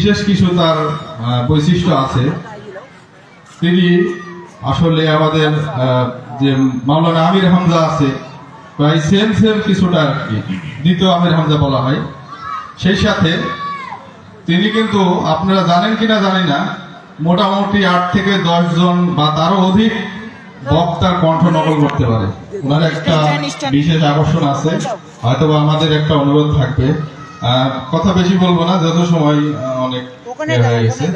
বিশেষ কিছু তার বৈশিষ্ট্য আছে। তিনি আসলে আমাদের যে মাওলানা আমির হামজা আছে, প্রায় সেম সেম কিছুটা আর কি দ্বিতীয় আমির হামজা বলা হয়। সেই সাথে তিনি কিন্তু, আপনারা জানেন কিনা জানি না, মোটামুটি আট থেকে দশ জন বা তারও অধিক বক্তার কণ্ঠ নকল করতে পারে। ওনার একটা বিশেষ আকর্ষণ আছে। হয়তোবা আমাদের একটা অনুরোধ থাকবে। কথা বেশি বলব না যত সময় অনেক হয়ে গেছে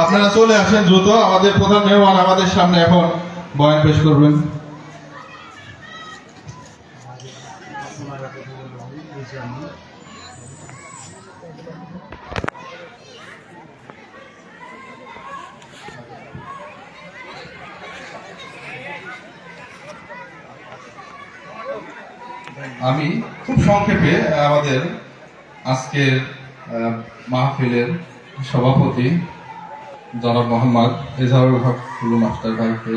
আপনারা চলে আসেন দ্রুত আমাদের প্রধান মেহমান আমাদের সামনে এখন বয়ান পেশ করবেন। আমি খুব সংক্ষেপে আমাদের আজকের মাহফিলের সভাপতি জনাব মোহাম্মদ এজাহারুল হক টুলু মাস্টার ভাইকে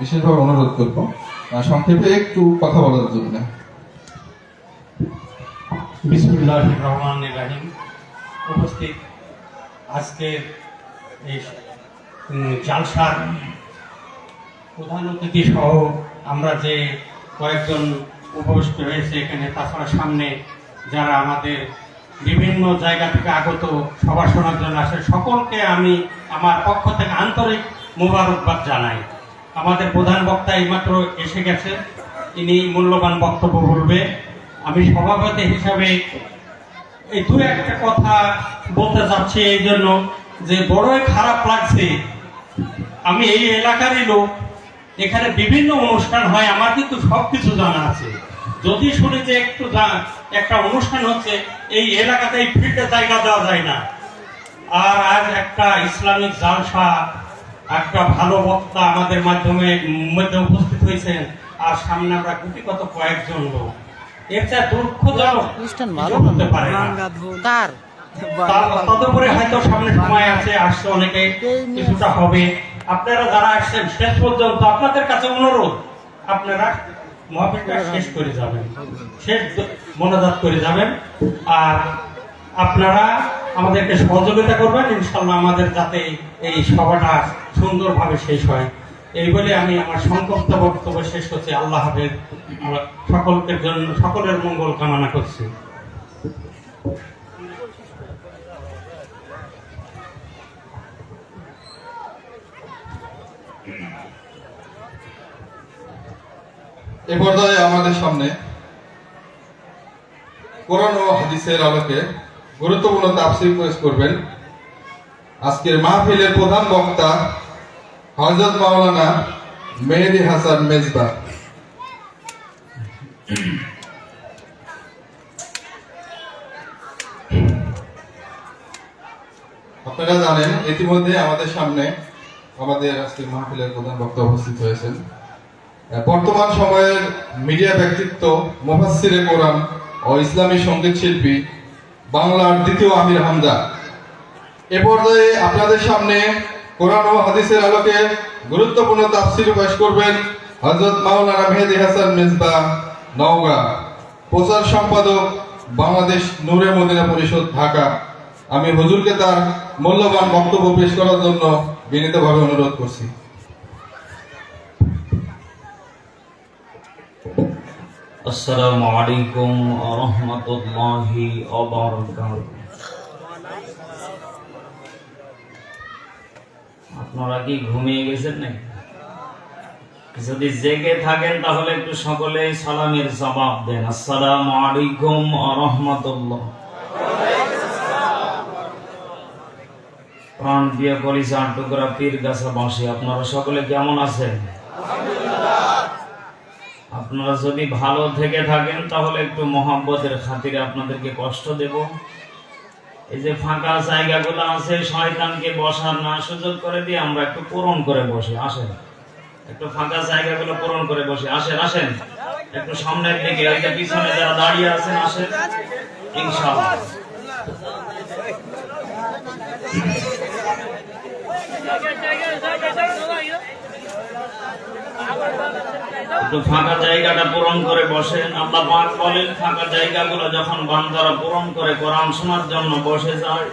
বিশেষভাবে অনুরোধ করব। সংক্ষেপে একটু কথা বলার জন্য। বিসমুল্লাহ রহমান রাহিম। উপস্থিত আজকের এই জালসার প্রধান অতিথি সহ আমরা যে কয়েকজন উপস্থিত হয়েছে এখানে, তাছাড়া সামনে যারা আমাদের বিভিন্ন জায়গা থেকে আগত সভা শোনার জন্য আসে। সকলকে আমি আমার পক্ষ থেকে আন্তরিক মোবারকবাদ জানাই। আমাদের প্রধান বক্তা এইমাত্র এসে গেছে। তিনি মূল্যবান বক্তব্য বলবে। আমি সভাপতি হিসাবে এই দু একটা কথা বলতে চাচ্ছি এই জন্য যে বড়ই খারাপ লাগছে। আমি এই এলাকারই লোক। এখানে বিভিন্ন অনুষ্ঠান হয়, আমার কিন্তু সব কিছু জানা আছে। যদি শুনি যে একটু একটা অনুষ্ঠান হচ্ছে এই এলাকাতে এই ফিল্ডে জায়গা দেওয়া যায় না। আর আজ একটা ইসলামিক জালসা একটা ভালো বক্তা আমাদের মাধ্যমে মধ্যে উপস্থিত হয়েছেন আর সামনে আমরা গুটি কত কয়েকজন লোক। এর চেয়ে দুঃখজনক অনুষ্ঠান ভালো হতে পারে কার? তদুপরি হয়তো সামনে সময় আছে আসছে অনেকে কিছুটা হবে। আপনারা যারা আসছেন শেষ পর্যন্ত আপনাদের কাছে অনুরোধ আপনারা মহাপিলটা শেষ করে যাবেন। শেষ মনোজাত করে যাবেন। আর আপনারা আমাদেরকে সহযোগিতা করবেন। ইনশাল্লাহ আমাদের যাতে এই সভাটা সুন্দরভাবে শেষ হয়। এই বলে আমি আমার সংক্ষিপ্ত বক্তব্য শেষ করছি। আল্লাহ হাফেজ। আমরা সকলের জন্য, সকলের মঙ্গল কামনা করছি। এ পর্যায়ে আমাদের সামনে কোরআন ও হাদিসের আলোকে গুরুত্বপূর্ণ তাফসির পেশ করবেন। আজকের মাহফিলের প্রধান বক্তা হযরত মাওলানা মেহেদি হাসান মেজবা। আপনারা জানেন, ইতিমধ্যে আমাদের সামনে আমাদের আজকের মাহফিলের প্রধান বক্তা উপস্থিত হয়েছেন। বর্তমান সময়ের মিডিয়া ব্যক্তিত্ব মুফাসসিরে কোরআন ও ইসলামী সংগীত শিল্পী বাংলার দ্বিতীয় আমির হামজা। এ পর্যায়ে আপনাদের সামনে কোরআন ও হাদিসের আলোকে গুরুত্বপূর্ণ তাফসির পেশ করবেন হযরত মাওলানা মেহেদি হাসান মেজবা নওগাঁ। প্রচার সম্পাদক বাংলাদেশ নূরে মদিনা পরিষদ, ঢাকা। আমি হুজুরকে তার মূল্যবান বক্তব্য পেশ করার জন্য বিনীতভাবে অনুরোধ করছি। আসসালামু আলাইকুম রহমতুল্লাহি আপনারা কি ঘুমিয়ে গেছেন নাকি? যদি জেগে থাকেন তাহলে একটু সকলে সালামের জবাব দেন। আসসালামু আলাইকুম রহমতুল্লাহ। প্রাণ দিয়ে কলিজা টুকরা আপনারা সকলে কেমন আছেন? আপনারা যদি ভালো থেকে থাকেন, তাহলে একটু মহাব্বতের খাতিরে আপনাদেরকে কষ্ট দেব। এই যে ফাঁকা জায়গাগুলো আছে, শয়তানকে বসার না সুযোগ করে দিয়ে আমরা একটু পূরণ করে বসি। আসেন। একটু ফাঁকা জায়গাগুলো পূরণ করে বসি। আসেন আসেন। একটু সামনের দিকে ওই যে পিছনে যারা দাঁড়িয়ে আছেন, আসেন। ইনশাআল্লাহ। ফাঁকা জায়গাটা পূরণ করে বসেন আল্লাহ পাক বলেন, ফাঁকা জায়গাগুলো যখন বান্দারা পূরণ করে কোরআন শোনার জন্য বসে যায়,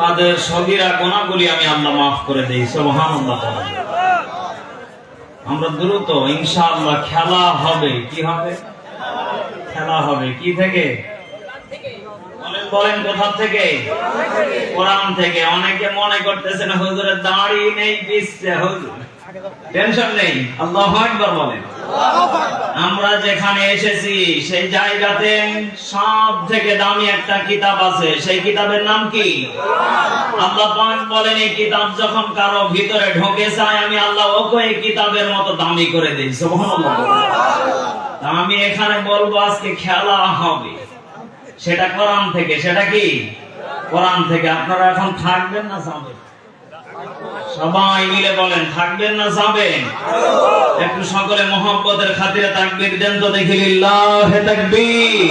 তাদের সগিরা গোনাগুলি আমি আল্লাহ মাফ করে দেই সোহান আমরা দ্রুত, ইনশাআল্লাহ খেলা হবে। কি হবে? খেলা হবে। কি থেকে? বলেন কোথা থেকে? কোরআন থেকে। অনেকে মনে করতেছেন হুজুরের দাড়ি নেই পিসছে হুজুর। টেনশন নেই। আল্লাহ একবার বলেন। আমরা যেখানে এসেছি, সেই জায়গাতে সব থেকে দামি একটা কিতাব আছে। সেই কিতাবের নাম কি? আল্লাহ পাক বলেন, এই কিতাব যখন কারও ভিতরে ঢোকে যায় আমি আল্লাহ ওকে এই কিতাবের মতো দামি করে দিই। সুবহানাল্লাহ। আমি এখানে বলব, আজকে খেলা হবে। সেটা কোরআন থেকে, সেটা কি? কোরআন থেকে। আপনারা এখন থাকবেন না যাবেন সবাই মিলে বলেন, থাকবেন না যাবেন একটু সকলে মোহাম্মতের খাতিরে তাকবীর দেন তো দেখি, লিল্লাহে তাকবীর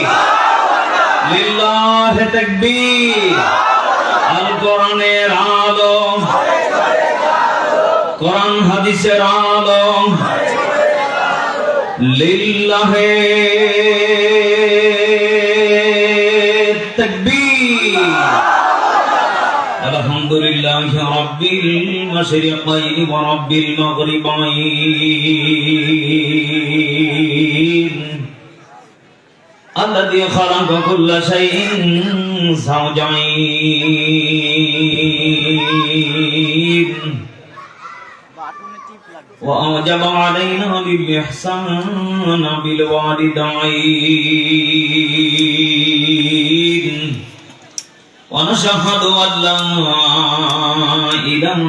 লিল্লাহে তাকবীর, আল কোরআনের আলো কোরআন হাদিসের আলো লিল্লাহে الحمد لله رب المشرقين ورب المغربين الذي خلق كل شيء زوجين وأوجب علينا بالإحسان بالوالدين ونشهد أن لا إله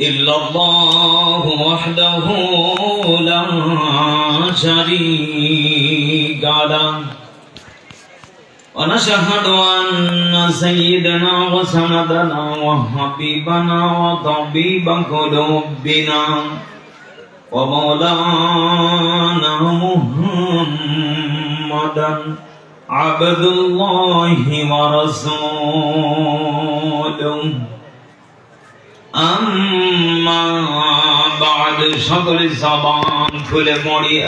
إلا الله وحده لا شريك له ونشهد أن سيدنا وسندنا وحبيبنا وطبيب قلوبنا ومولانا محمدا عبد الله ورسوله أما بعد شطر صبان كل مريء